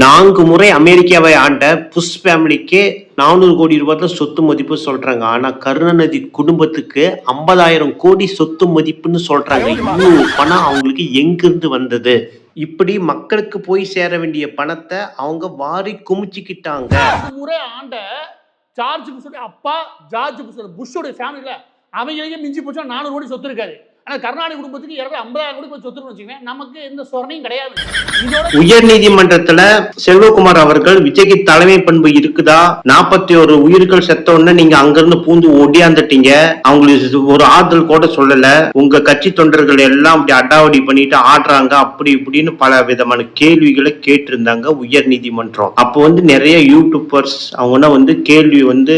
நான்கு முறை அமெரிக்காவை ஆண்ட புஷ் ஃபேமிலிக்கே நானூறு கோடி ரூபாய் சொத்து மதிப்பு சொல்றாங்க. ஆனா கருணாநிதி குடும்பத்துக்கு ஐம்பதாயிரம் கோடி சொத்து மதிப்புன்னு சொல்றாங்க. இவ்வளவு பணம் அவங்களுக்கு எங்கிருந்து வந்தது? இப்படி மக்களுக்கு போய் சேர வேண்டிய பணத்தை அவங்க வாரி குமிச்சுக்கிட்டாங்க. முறை ஆண்ட ஜார்ஜ் புஷோட அப்பா ஜார்ஜ் புஷோட புஷோட ஃபேமிலியில அவங்களுக்கே மிஞ்சி போச்சா நானூறு கோடி சொத்து இருக்காது. ஆனால் கருணாநிதி குடும்பத்துக்கு இருக்க ஐம்பதாயிரம் கோடி போய் சொத்துன்னு வச்சுக்கோங்க நமக்கு எந்த சொரணையும் கிடையாது. இதோட உயர் நீதிமன்றத்துல செல்வகுமார் அவர்கள் விஜய்க்கு தலைமை பண்பு இருக்குதா? நாற்பத்தி ஒரு உயிர்கள் செத்த உடனே நீங்க அங்கிருந்து பூந்து ஒடியாந்துட்டீங்க. அவங்களுக்கு ஒரு ஆறுதல் கூட சொல்லல. உங்க கட்சி தொண்டர்கள் எல்லாம் அப்படி அடாவடி பண்ணிட்டு ஆடுறாங்க அப்படி இப்படின்னு பல விதமான கேள்விகளை கேட்டிருந்தாங்க உயர் நீதிமன்றம். அப்போ வந்து நிறைய யூடியூபர்ஸ் அவங்கன்னா வந்து கேள்வி வந்து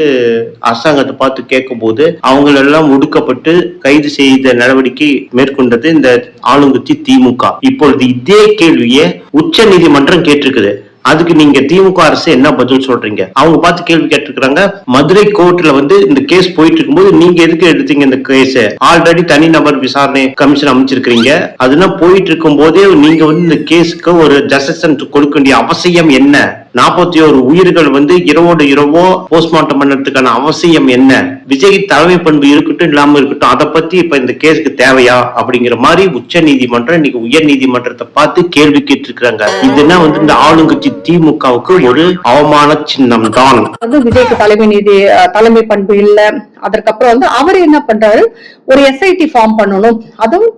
அரசாங்கத்தை பார்த்து கேட்கும்போது அவங்களெல்லாம் ஒடுக்கப்பட்டு கைது செய்த நடவடிக்கை மேற்கொண்டது இந்த ஆளுங்கட்சி திமுக. இப்பொழுது இதே கேள்வியை உச்ச நீதிமன்றம் கேட்டிருக்குது. அதுக்கு நீங்க திமுக அரசு என்ன பதில் சொல்றீங்க? அவங்க பார்த்து கேள்வி கேட்டிருக்காங்க மதுரை கோர்ட்ல வந்து இந்த கேஸ் போயிட்டு இருக்கும்போது நீங்க எதுக்கு எடுத்தீங்க இந்த கேஸ்? ஆல்ரெடி தனிநபர் விசாரணை கமிஷன் அமைச்சிருக்கீங்க அதெல்லாம் போயிட்டு இருக்கும் போதே நீங்க வந்து இந்த கேஸுக்கு ஒரு ஜஸ்டிஸ் கொடுக்க வேண்டிய அவசியம் என்ன? நாற்பத்தி ஓரு உயிர்கள் வந்து இரவோடு இரவோ போஸ்ட்மார்ட்டம் பண்ணதுக்கான அவசியம் என்ன? விஜய் தலைமை பண்பு இருக்கட்டும் இல்லாம இருக்கட்டும் அதை பத்தி இப்ப இந்த கேஸுக்கு தேவையா? அப்படிங்கிற மாதிரி உச்ச நீதிமன்றம் இன்னைக்கு உயர் நீதிமன்றத்தை பார்த்து கேள்வி கேட்டிருக்கிறாங்க. இதுனா வந்து இந்த ஆளுங்கட்சி திமுகவுக்கு ஒரு அவமான சின்னம் தான் விஜய்க்கு தலைமை நீதி அஹ், தலைமை பண்பு இல்ல. அதற்கப்புறம் வந்து அவர் என்ன பண்றாரு? ஒரு எஸ்ஐடி ஃபார்ம் பண்ணணும். அதுவும்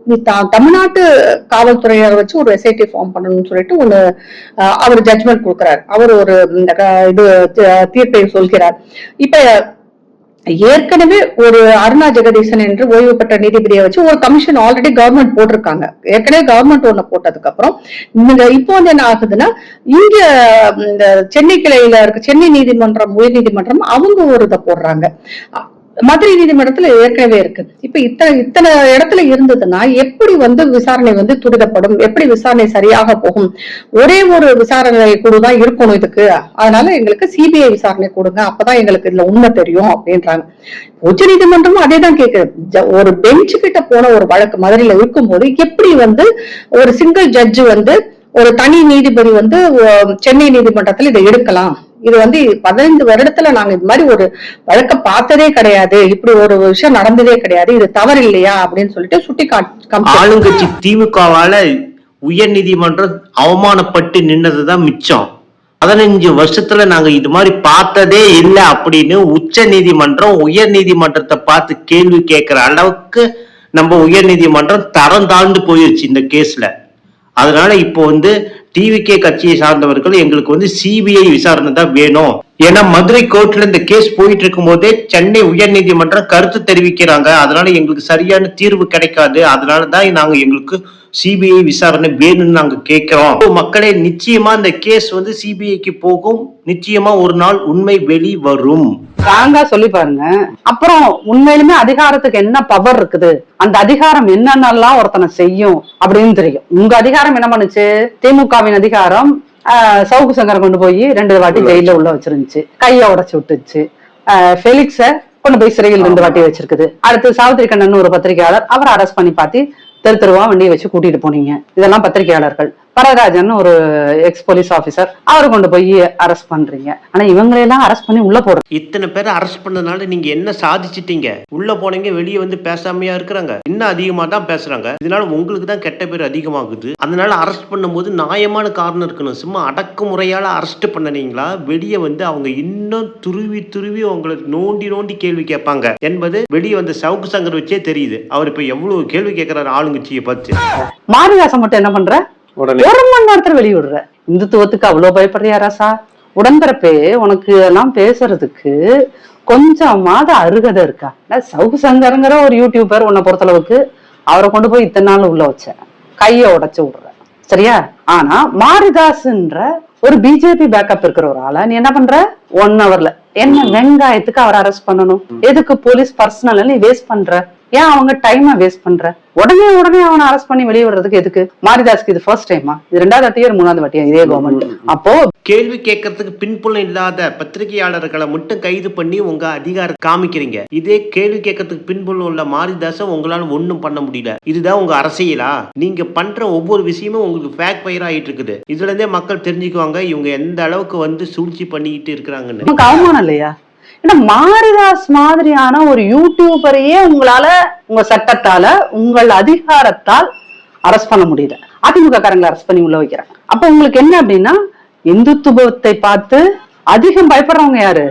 தமிழ்நாட்டு காவல்துறையினர் வச்சு ஒரு எஸ்ஐடி ஃபார்ம் பண்ணணும்னு சொல்லிட்டு ஒண்ணு அவர் ஜட்மெண்ட் கொடுக்குறாரு. அவர் ஒரு இது தீர்ப்பை சொல்கிறார். இப்ப ஏற்கனவே ஒரு அருணா ஜெகதீசன் என்று ஓய்வு பெற்ற நீதிபதியை வச்சு ஒரு கமிஷன் ஆல்ரெடி கவர்மெண்ட் போட்டிருக்காங்க. ஏற்கனவே கவர்மெண்ட் ஒண்ணு போட்டதுக்கு அப்புறம் இந்த இப்போ வந்து என்ன ஆகுதுன்னா இங்க இந்த சென்னை கிளையில இருக்க சென்னை நீதிமன்றம் உயர் நீதிமன்றம் அவங்க ஒரு இதை போடுறாங்க. மதுரை நீதிமன்றத்துல ஏற்கனவே இருக்கு. இப்ப இத்தனை இத்தனை இடத்துல இருந்ததுன்னா எப்படி வந்து விசாரணை வந்து துரிதப்படும்? எப்படி விசாரணை சரியாக போகும்? ஒரே ஒரு விசாரணை குழு தான் இருக்கணும் இதுக்கு. அதனால எங்களுக்கு சிபிஐ விசாரணை கொடுங்க. அப்பதான் எங்களுக்கு இதுல உண்மை தெரியும் அப்படின்றாங்க. உச்ச நீதிமன்றமும் அதே தான் கேக்குது ஒரு பெஞ்ச் கிட்ட போன ஒரு வழக்கு மதுரையில இருக்கும்போது எப்படி வந்து ஒரு சிங்கிள் ஜட்ஜ் வந்து ஒரு தனி நீதிபதி வந்து சென்னை நீதிமன்றத்துல இதை எடுக்கலாம்? இது வந்து பதினைந்து வருடத்துல நாங்க இது மாதிரி ஒரு வழக்க பார்த்ததே கிடையாது. இப்படி ஒரு விஷயம் நடந்ததே கிடையாது. இது தவறு இல்லையா அப்படின்னு சொல்லிட்டு சுட்டி காட்டு ஆளுங்கட்சி திமுகவால உயர் நீதிமன்றம் அவமானப்பட்டு நின்னதுதான் மிச்சம். பதினஞ்சு வருஷத்துல நாங்க இது மாதிரி பார்த்ததே இல்லை அப்படின்னு உச்ச நீதிமன்றம் உயர் நீதிமன்றத்தை பார்த்து கேள்வி கேட்கிற அளவுக்கு நம்ம உயர் நீதிமன்றம் தரம் தாழ்ந்து போயிருச்சு இந்த கேஸ்ல. அதனால இப்போ வந்து டிவிகே கட்சியை சார்ந்தவர்கள் எங்களுக்கு வந்து சிபிஐ விசாரணை தான் வேணும். ஏன்னா மதுரை கோர்ட்ல இந்த கேஸ் போயிட்டு இருக்கும் போதே சென்னை உயர்நீதிமன்றம் கருத்து தெரிவிக்கிறாங்க. அதனால எங்களுக்கு சரியான தீர்வு கிடைக்காது. அதனால தான் நாங்க எங்களுக்கு சிபிஐ விசாரணை வேணும்னு நாங்க கேட்கிறோம் மக்களே நிச்சயமா இந்த கேஸ் வந்து சிபிஐக்கு போகும். நிச்சயமா ஒரு நாள் உண்மை வெளி வரும் ஸ்ட்ராங்கா சொல்லி பாருங்க. அப்புறம் உண்மையிலுமே அதிகாரத்துக்கு என்ன பவர் இருக்குது? அந்த அதிகாரம் என்னென்னலாம் ஒருத்தனை செய்யும் அப்படின்னு தெரியும். உங்க அதிகாரம் என்ன பண்ணுச்சு? திமுகவின் அதிகாரம் சவுக்கு சங்கரை கொண்டு போய் ரெண்டு வாட்டி ஜெயில உள்ள வச்சிருந்துச்சு. கைய உடைச்சு விட்டுச்சு. ஃபெலிக்ஸ கொண்டு போய் சிறையில் ரெண்டு வாட்டி வச்சிருக்குது. அடுத்து சாவித்திரி கண்ணன் ஒரு பத்திரிகையாளர் அவரை அரெஸ்ட் பண்ணி பார்த்து தெரு தெருவா வண்டியை வச்சு கூட்டிட்டு போனீங்க. இதெல்லாம் பத்திரிகையாளர்கள். பரராஜன் ஒரு எக்ஸ் போலீஸ் ஆபீசர் அவரை கொண்டு போய் அரெஸ்ட் பண்றீங்க. ஆனா இவங்களையெல்லாம் அரெஸ்ட் பண்ணி உள்ள போடுறது இத்தனை பேரை அரெஸ்ட் பண்ணதுனால நீங்க என்ன சாதிச்சிட்டீங்க? உள்ள போனீங்க வெளியே வந்து பேசாமையா இருக்கிறாங்க. இன்னும் அதிகமா தான் பேசுறாங்க. இதனால உங்களுக்கு தான் கெட்ட பேர் அதிகமாகுது. அதனால அரெஸ்ட் பண்ணும்போது நியாயமான காரணம் இருக்கணும். சும்மா அடக்குமுறையால அரெஸ்ட் பண்ணனீங்களா? வெளியே வந்து அவங்க இன்னும் துருவி துருவி உங்களை நோண்டி நோண்டி கேள்வி கேட்பாங்க. என்பது வெளியே வந்து சவுக்கு சங்கர் வச்சே தெரியுது. அவர் இப்ப எவ்வளவு கேள்வி கேட்கிறாரு ஆளுங்கட்சியை பார்த்து. மாரிதாசன் மட்டும் என்ன பண்ற? ஒரு மணி நேரத்துல வெளியிடுற. இந்துத்துவத்துக்கு அவ்வளவு பயப்படுறியா ராசா? உடன்பிறப்பே உனக்கு எல்லாம் பேசுறதுக்கு கொஞ்சமாவது அருகதை இருக்கா? சவுக்கு சங்கருங்கிற ஒரு யூடியூபர் உன்னை பொறுத்தளவுக்கு அவரை கொண்டு போய் இத்தனை நாள் உள்ள வச்ச கைய உடைச்சு விடுற சரியா? ஆனா மாரிதாஸ்ன்ற ஒரு பிஜேபி பேக்கப் இருக்கிற ஒரு ஆளை நீ என்ன பண்ற? ஒன் ஹவர்ல என்ன வெங்காயத்துக்கு அவரை அரெஸ்ட் பண்ணணும்? எதுக்கு போலீஸ் பர்சனல் நீ வேஸ்ட் பண்ற? ஏன் அவங்க டைமை வேஸ்ட் பண்ற? உடனே உடனே அவனை அரெஸ்ட் பண்ணி வெளியே விடுறதுக்கு எதுக்கு? மாரிதாஸ்க்கு இது ஃபர்ஸ்ட் டைமா இது ரெண்டாவது வாட்டியா மூணாவது வாட்டியா? இதே கவர்மெண்ட் அப்போ கேள்வி கேட்கறதுக்கு பின்புலம் இல்லாத பத்திரிகையாளர்களை மட்டும் கைது பண்ணி உங்க அதிகாரம் காமிக்கிறீங்க. இதே கேள்வி கேட்கறதுக்கு பின்புலம் உள்ள மாரிதாச உங்களால ஒண்ணும் பண்ண முடியல. இதுதான் உங்க அரசியலா? நீங்க பண்ற ஒவ்வொரு விஷயமும் உங்களுக்கு ஃபேக் ஃபயர் ஆயிட்டு இருக்குது. இதுல இருந்தே மக்கள் தெரிஞ்சுக்குவாங்க இவங்க எந்த அளவுக்கு வந்து சூழ்ச்சி பண்ணிக்கிட்டு இருக்கிறாங்கன்னு. அவமானம் இல்லையா? ஏன்னா மாரிதாஸ் மாதிரியான ஒரு யூடியூபரையே உங்களால உங்க சட்டத்தால உங்கள் அதிகாரத்தால் அரெஸ்ட் பண்ண முடியல. அதிமுக காரங்களை அரெஸ்ட் பண்ணி உள்ள வைக்கிறாங்க. அப்ப உங்களுக்கு என்ன அப்படின்னா இந்துத்துவத்தை பார்த்து அதிகம் பயப்படுறவங்க யாரு?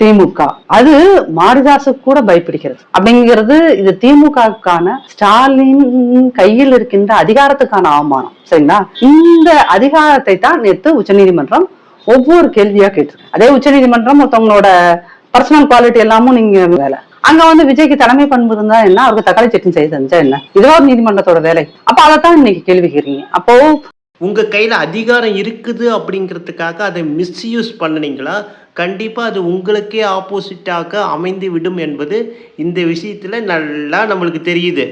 திமுக. அது மாரிதாசு கூட பயப்படுகிறது. அப்படிங்கிறது இது திமுகவுக்கான ஸ்டாலின் கையில் இருக்கின்ற அதிகாரத்துக்கான அவமானம். சரிங்களா? இந்த அதிகாரத்தை தான் நேத்து உச்சநீதிமன்றம் ஒவ்வொரு கேள்வியா கேட்டு அதே உச்சநீதிமன்றம் ஒருத்தவங்களோட பர்சனல் குவாலிட்டி எல்லாமும் நீங்க வேலை. அங்க வந்து விஜய்க்கு தலைமை பண்பு இருந்தா என்ன? அவருக்கு தக்காளி சட்னி செய்து தந்தா என்ன? இதுவா ஒரு நீதிமன்றத்தோட வேலை. அப்ப அதைத்தான் இன்னைக்கு கேள்வி கேக்குறீங்க அப்போ உங்க கையில அதிகாரம் இருக்குது அப்படிங்கிறதுக்காக அதை மிஸ்யூஸ் பண்ணுனீங்களா? கண்டிப்பா அது உங்களுக்கே ஆப்போசிட்டாக அமைந்து விடும் என்பது இந்த விஷயத்துல நல்லா நம்மளுக்கு தெரியுது.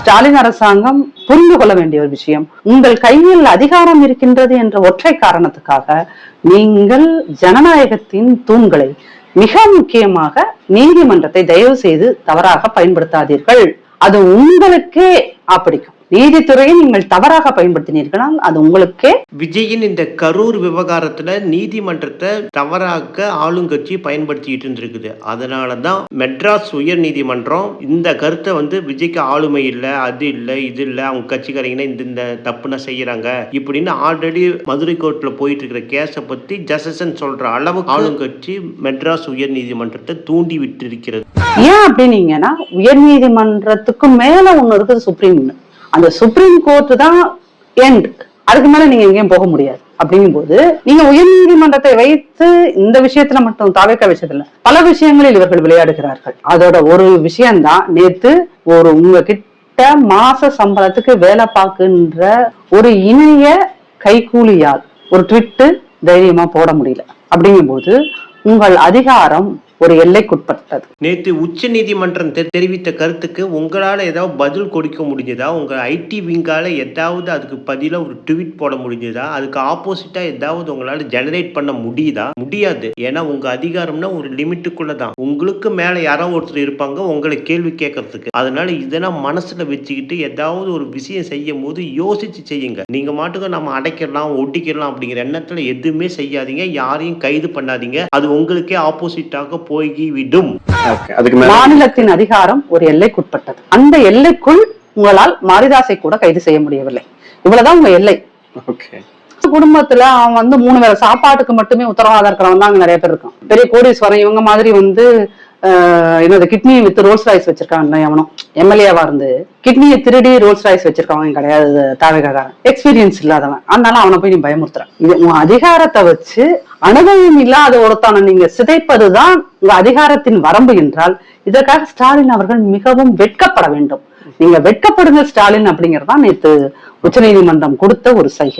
ஸ்டாலின் அரசாங்கம் புரிந்து கொள்ள வேண்டிய ஒரு விஷயம். உங்கள் கையில் அதிகாரம் இருக்கின்றது என்ற ஒற்றை காரணத்துக்காக நீங்கள் ஜனநாயகத்தின் தூண்களை மிக முக்கியமாக நீதிமன்றத்தை தயவு செய்து தவறாக பயன்படுத்தாதீர்கள். அது உங்களுக்கே ஆப்பிடிக்கும் நீதித்துறையை நீங்கள் தவறாக பயன்படுத்தினீர்களால் அது உங்களுக்கே விஜயின் இந்த கரூர் விவகாரத்துல நீதிமன்றத்தை தவறாக ஆளுங்கட்சி பயன்படுத்திட்டு இருந்திருக்குது. அதனால தான் மெட்ராஸ் உயர் நீதிமன்றம் இந்த கருத்தை வந்து விஜய்க்கு ஆளுமை இல்லை அது இல்லை இது இல்லை அவங்க கட்சிக்காரங்கன்னா இந்த இந்த தப்புனா செய்யறாங்க இப்படின்னு ஆல்ரெடி மதுரை கோர்ட்ல போயிட்டு இருக்கிற கேஸை பத்தி ஜஸ்டிசன் சொல்ற அளவு ஆளுங்கட்சி மெட்ராஸ் உயர் நீதிமன்றத்தை தூண்டி விட்டு இருக்கிறது ஏன் அப்படின்னீங்கன்னா உயர் நீதிமன்றத்துக்கு மேல ஒண்ணு இருக்குது சுப்ரீம் அந்த சுப்ரீம் கோர்ட் தான் எண்ட் அதுக்கு மேல நீங்க எங்கேயும் போக முடியாது. அப்படிங்கும்போது நீங்க உயர் நீதிமன்றத்தை வைத்து இந்த விஷயத்துல மட்டும் தாவேக்கா விஷயத்துல பல விஷயங்களில் இவர்கள் விளையாடுகிறார்கள். அதோட ஒரு விஷயம்தான் நேத்து ஒரு உங்ககிட்ட மாச சம்பளத்துக்கு வேலை பார்க்கின்ற ஒரு இணைய கைகூலியால் ஒரு ட்விட்டு தைரியமா போட முடியல. அப்படிங்கும்போது உங்கள் அதிகாரம் ஒரு எல்லைக்குட்பட்டது. நேற்று உச்ச நீதிமன்றம் தெ- தெரிவித்த கருத்துக்கு உங்களால் ஏதாவது பதில் கொடுக்க முடிஞ்சதா? உங்கள் ஐடி விங்கால ஏதாவது அதுக்கு பதிலாக ஒரு ட்வீட் போட முடிஞ்சதா? அதுக்கு ஆப்போசிட்டாக ஏதாவது உங்களால் ஜெனரேட் பண்ண முடியுதா? முடியாது. ஏன்னா உங்கள் அதிகாரம்னா ஒரு லிமிட்டுக்குள்ளே தான். உங்களுக்கு மேலே யாரோ ஒருத்தர் இருப்பாங்க உங்களை கேள்வி கேட்கறதுக்கு அதனால இதெல்லாம் மனசில் வச்சுக்கிட்டு ஏதாவது ஒரு விஷயம் செய்யும் போது யோசிச்சு செய்யுங்க. நீங்கள் மாட்டுக்கு நம்ம அடைக்கலாம் ஒட்டிக்கலாம் அப்படிங்கிற எண்ணத்தில் எதுவுமே செய்யாதீங்க. யாரையும் கைது பண்ணாதீங்க. அது உங்களுக்கே ஆப்போசிட்டாக போய் விடும் அதுக்கு மேல மாநிலத்தின் அதிகாரம் ஒரு எல்லைக்குட்பட்டது. அந்த எல்லைக்குள் உங்களால் மாரிதாசை கூட கைது செய்ய முடியவில்லை. இவ்வளவுதான் உங்க எல்லை. ஓகே குடும்பத்துல அவன் வந்து மூணு வேளை சாப்பாட்டுக்கு மட்டுமே உத்தரவாதம் இருக்கிறவன் தான் அங்க நிறைய பேர் இருக்கான். பெரிய கோடீஸ்வரன் இவங்க மாதிரி வந்து என்னது கிட்னி வித் ரோல்ஸ் ராய்ஸ் வச்சிருக்காங்க எவனும் எம்எல்ஏவா இருந்து. கிட்னியை திருடி ரோல்ஸ் ராய்ஸ் வச்சிருக்கவன் கிடையாது தாவேகாரன் எக்ஸ்பீரியன்ஸ் இல்லாதவன். அதனால அவனை போய் நீ பயமுறுத்துறேன். இது உன் அதிகாரத்தை வச்சு அனுபவம் இல்லாத ஒருத்தான நீங்க சிதைப்பதுதான் உங்க அதிகாரத்தின் வரம்பு என்றால் இதற்காக ஸ்டாலின் அவர்கள் மிகவும் வெட்கப்பட வேண்டும். நீங்க வெட்கப்படுங்க ஸ்டாலின் அப்படிங்கறதுதான் நேற்று உச்சநீதிமன்றம் கொடுத்த ஒரு சைகை.